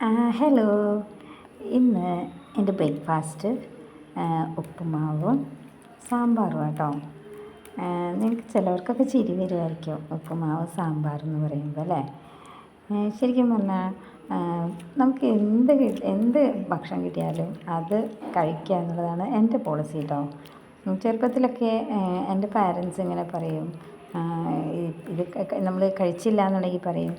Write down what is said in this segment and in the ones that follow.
Hello. ഇന്ന് എന്റെ breakfast ഉപ്പുമാവും സാമ്പാറും കേട്ടോ നിങ്ങൾക്ക് ചിലവർക്കൊക്കെ ചിരി വരുമായിരിക്കും ഉപ്പുമാവ് സാമ്പാർ എന്ന് പറയുമ്പോൾ അല്ലേ? ശരിക്കും പറഞ്ഞാൽ നമുക്ക് എന്ത് എന്ത് ഭക്ഷണം കിട്ടിയാലും അത് കഴിക്കുക എന്നുള്ളതാണ് എന്റെ പോളിസി കേട്ടോ ചെറുപ്പത്തിലൊക്കെ എന്റെ പാരൻസ് ഇങ്ങനെ പറയും ഇത് നമ്മൾ കഴിച്ചില്ല എന്നുണ്ടെങ്കിൽ പറയും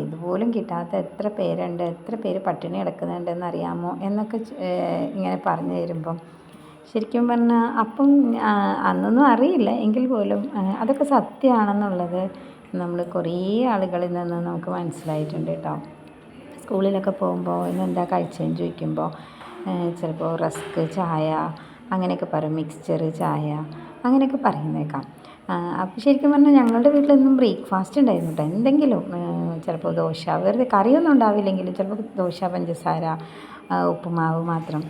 ഇതുപോലും കിട്ടാത്ത എത്ര പേരുണ്ട് എത്ര പേര് പട്ടിണി കിടക്കുന്നുണ്ടെന്ന് അറിയാമോ എന്നൊക്കെ ഇങ്ങനെ പറഞ്ഞു തരുമ്പം. ശരിക്കും പറഞ്ഞാൽ അപ്പം അന്നൊന്നും അറിയില്ല എങ്കിൽ പോലും അതൊക്കെ സത്യമാണെന്നുള്ളത് നമ്മൾ കുറേ ആളുകളിൽ നിന്ന് നമുക്ക് മനസ്സിലായിട്ടുണ്ട് കേട്ടോ. സ്കൂളിലൊക്കെ പോകുമ്പോൾ ഇന്ന് എന്താ കഴിച്ചതെന്ന് ചോദിക്കുമ്പോൾ ചിലപ്പോൾ റസ്ക് ചായ അങ്ങനെയൊക്കെ പറയും മിക്സ്ചർ ചായ അങ്ങനെയൊക്കെ പറയുന്നേക്കാം. അപ്പോൾ ശരിക്കും പറഞ്ഞാൽ ഞങ്ങളുടെ വീട്ടിലൊന്നും ബ്രേക്ക്ഫാസ്റ്റ് ഉണ്ടായിരുന്നു കേട്ടോ. എന്തെങ്കിലും ചിലപ്പോൾ ദോശ. വെറുതെ കറിയൊന്നും ഉണ്ടാവില്ലെങ്കിലും ചിലപ്പോൾ ദോശ പഞ്ചസാര ഉപ്പുമാവ് മാത്രം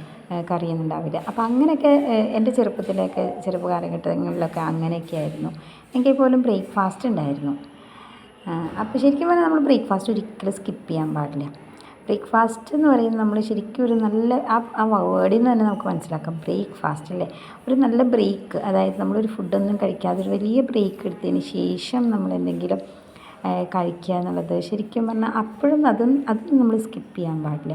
കറിയൊന്നും ഉണ്ടാവില്ല. അപ്പോൾ അങ്ങനെയൊക്കെ എന്റെ ചെറുപ്പത്തിലൊക്കെ ചെറുപ്പ കാലഘട്ടങ്ങളിലൊക്കെ അങ്ങനെയൊക്കെ ആയിരുന്നു എങ്കിൽ പോലും ബ്രേക്ക്ഫാസ്റ്റ് ഉണ്ടായിരുന്നു. അപ്പോൾ ശരിക്കും പറഞ്ഞാൽ നമ്മൾ ബ്രേക്ക്ഫാസ്റ്റ് ഒരിക്കലും സ്കിപ്പ് ചെയ്യാൻ പാടില്ല. ബ്രേക്ക്ഫാസ്റ്റ് എന്ന് പറയുന്നത് നമ്മൾ ശരിക്കും ഒരു നല്ല ആ ആ വേർഡിൽ നിന്ന് തന്നെ നമുക്ക് മനസ്സിലാക്കാം. ബ്രേക്ക്ഫാസ്റ്റ് അല്ലേ? ഒരു നല്ല ബ്രേക്ക്. അതായത് നമ്മളൊരു ഫുഡൊന്നും കഴിക്കാതെ ഒരു വലിയ ബ്രേക്ക് എടുത്തതിന് ശേഷം നമ്മൾ എന്തെങ്കിലും കഴിക്കുക എന്നുള്ളത്. ശരിക്കും പറഞ്ഞാൽ അപ്പോഴും അതും അതും നമ്മൾ സ്കിപ്പ് ചെയ്യാൻ പാടില്ല.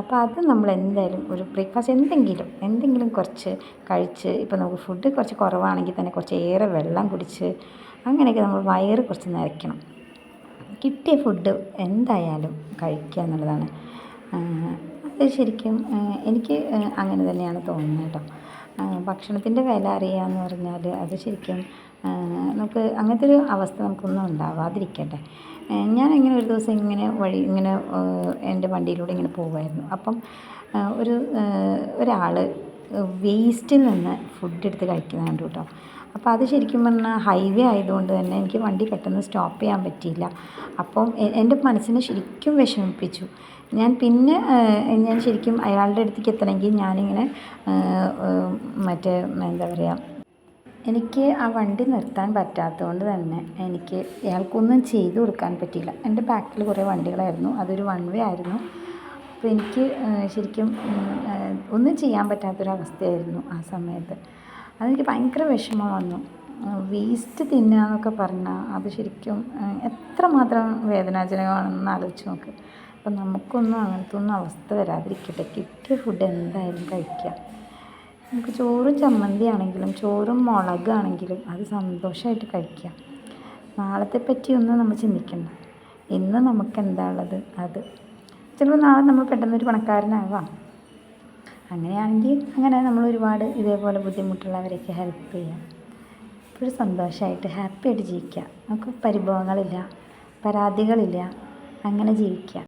അപ്പോൾ അത് നമ്മൾ എന്തായാലും ഒരു ബ്രേക്ക്ഫാസ്റ്റ് എന്തെങ്കിലും എന്തെങ്കിലും കുറച്ച് കഴിച്ച് ഇപ്പോൾ നമുക്ക് ഫുഡ് കുറച്ച് കുറവാണെങ്കിൽ തന്നെ കുറച്ച് ഏറെ വെള്ളം കുടിച്ച് അങ്ങനെയൊക്കെ നമ്മൾ വയറ് കുറച്ച് നിറയ്ക്കണം. കിട്ടിയ ഫുഡ് എന്തായാലും കഴിക്കുക എന്നുള്ളതാണ്. അത് ശരിക്കും എനിക്ക് അങ്ങനെ തന്നെയാണ് തോന്നുന്നത് കേട്ടോ. ഭക്ഷണത്തിന്റെ വില അറിയുക എന്ന് പറഞ്ഞാൽ അത് ശരിക്കും നമുക്ക് അങ്ങനത്തെ ഒരു അവസ്ഥ നമുക്കൊന്നും ഉണ്ടാവാതിരിക്കട്ടെ. ഞാൻ ഇങ്ങനെ ഒരു ദിവസം ഇങ്ങനെ വഴി ഇങ്ങനെ എന്റെ വണ്ടിയിലൂടെ ഇങ്ങനെ പോവുമായിരുന്നു അപ്പം ഒരു ഒരാൾ വേസ്റ്റിൽ നിന്ന് ഫുഡ് എടുത്ത് കഴിക്കുന്നുണ്ട് കേട്ടോ. അപ്പോൾ അത് ശരിക്കും പറഞ്ഞാൽ ഹൈവേ ആയതുകൊണ്ട് തന്നെ എനിക്ക് വണ്ടി പെട്ടെന്ന് സ്റ്റോപ്പ് ചെയ്യാൻ പറ്റിയില്ല. അപ്പം എന്റെ മനസ്സിനെ ശരിക്കും വിഷമിപ്പിച്ചു. ഞാൻ പിന്നെ ഞാൻ ശരിക്കും അയാളുടെ അടുത്തേക്ക് എത്തണമെങ്കിൽ ഞാനിങ്ങനെ മറ്റേ എന്താ പറയുക എനിക്ക് ആ വണ്ടി നിർത്താൻ പറ്റാത്തതുകൊണ്ട് തന്നെ എനിക്ക് അയാൾക്കൊന്നും ചെയ്തു കൊടുക്കാൻ പറ്റിയില്ല. എന്റെ ബാക്കിൽ കുറേ വണ്ടികളായിരുന്നു. അതൊരു വൺ വേ ആയിരുന്നു. അപ്പോൾ എനിക്ക് ശരിക്കും ഒന്നും ചെയ്യാൻ പറ്റാത്തൊരവസ്ഥയായിരുന്നു ആ സമയത്ത്. അതെനിക്ക് ഭയങ്കര വിഷമം വന്നു. വേസ്റ്റ് തിന്നുക എന്നൊക്കെ പറഞ്ഞാൽ അത് ശരിക്കും എത്രമാത്രം വേദനാജനകമാണെന്ന് ആലോചിച്ച് നോക്ക്. അപ്പം നമുക്കൊന്നും അങ്ങനത്തെ ഒന്നും അവസ്ഥ വരാതിരിക്കട്ടെ. കിട്ടിയ ഫുഡ് എന്തായാലും കഴിക്കുക. നമുക്ക് ചോറും ചമ്മന്തി ആണെങ്കിലും ചോറും മുളകാണെങ്കിലും അത് സന്തോഷമായിട്ട് കഴിക്കുക. നാളത്തെ പറ്റിയൊന്നും നമ്മൾ ചിന്തിക്കണ്ട. ഇന്ന് നമുക്ക് എന്താ ഉള്ളത്? അത്. ചിലപ്പോൾ നാളെ നമ്മൾ പെട്ടെന്നൊരു പണക്കാരനാകാം അങ്ങനെയാണെങ്കിൽ അങ്ങനെ നമ്മൾ ഒരുപാട് ഇതേപോലെ ബുദ്ധിമുട്ടുള്ളവരെയൊക്കെ ഹെൽപ്പ് ചെയ്യാം. എപ്പോഴും സന്തോഷമായിട്ട് ഹാപ്പി ആയിട്ട് ജീവിക്കുക നമുക്ക് പരിഭവങ്ങളില്ല പരാതികളില്ല അങ്ങനെ ജീവിക്കുക